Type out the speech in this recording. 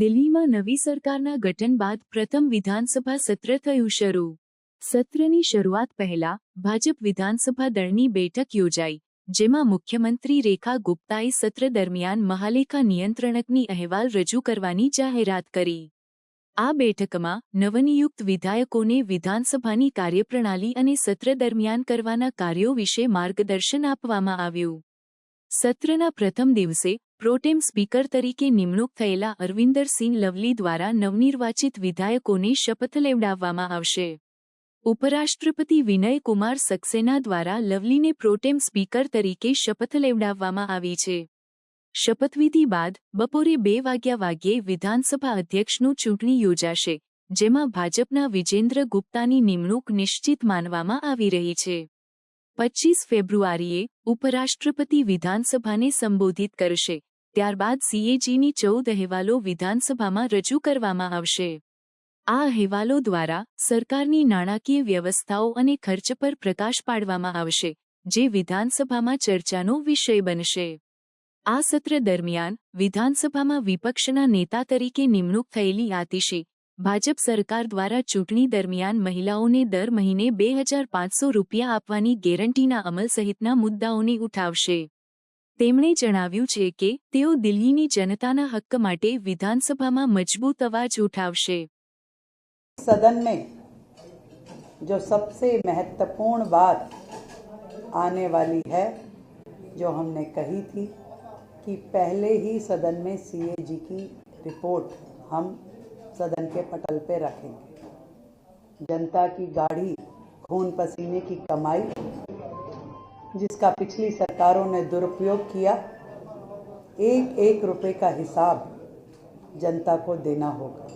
દિલ્હીમાં નવી સરકારના ગઠન બાદ પ્રથમ વિધાનસભા સત્ર થયું શરૂ. સત્રની શરૂઆત પહેલા ભાજપ વિધાનસભા દળની બેઠક યોજાઈ, જેમાં મુખ્યમંત્રી રેખા ગુપ્તાએ સત્ર દરમિયાન મહાલેખા નિયંત્રણકની અહેવાલ રજૂ કરવાની જાહેરાત કરી. આ બેઠકમાં નવનિયુક્ત વિધાયકોને વિધાનસભાની કાર્યપ્રણાલી અને સત્ર દરમિયાન કરવાના કાર્યો વિશે માર્ગદર્શન આપવામાં આવ્યું. સત્રના પ્રથમ દિવસે પ્રોટેમ સ્પીકર તરીકે નિમણૂક થયેલા અરવિંદરસિંહ લવલી દ્વારા નવનિર્વાચિત વિધાયકોને શપથ લેવડાવવામાં આવશે. ઉપરાષ્ટ્રપતિ વિનય કુમાર સક્સેના દ્વારા લવલીને પ્રોટેમ સ્પીકર તરીકે શપથ લેવડાવવામાં આવી છે. શપથવિધિ બાદ બપોરે બે વાગ્યા વાગ્યે વિધાનસભા અધ્યક્ષનું ચૂંટણી યોજાશે, જેમાં ભાજપના વિજેન્દ્ર ગુપ્તાની નિમણૂક નિશ્ચિત માનવામાં આવી રહી છે. પચ્ચીસ ફેબ્રુઆરીએ ઉપરાષ્ટ્રપતિ વિધાનસભાને સંબોધિત કરશે ત્યારબાદ સીએજીની ચૌદ અહેવાલો વિધાનસભામાં રજૂ કરવામાં આવશે. આ અહેવાલો દ્વારા સરકારની નાણાકીય વ્યવસ્થાઓ અને ખર્ચ પર પ્રકાશ પાડવામાં આવશે, જે વિધાનસભામાં ચર્ચાનો વિષય બનશે. આ સત્ર દરમિયાન વિધાનસભામાં વિપક્ષના નેતા તરીકે નિમણૂક થયેલી આતિશી, ભાજપ સરકાર દ્વારા ચૂંટણી દરમિયાન મહિલાઓને દર મહિને બે હજાર પાંચસો રૂપિયા આપવાની ગેરંટીના અમલ સહિતના મુદ્દાઓને ઉઠાવશે. તેમણે જણાવ્યું છે કે તેઓ દિલ્હીની જનતાના હક્ક માટે વિધાનસભામાં મજબૂત અવાજ ઉઠાવશે सदन में जो सबसे महत्वपूर्ण बात आने वाली है जो हमने कही थी कि पहले ही सदन में सीएजी की रिपोर्ट हम सदन के पटल पे रखेंगे जनता की गाढ़ी खून पसीने की कमाई जिसका पिछली सरकारों ने दुरुपयोग किया एक एक रुपए का हिसाब जनता को देना होगा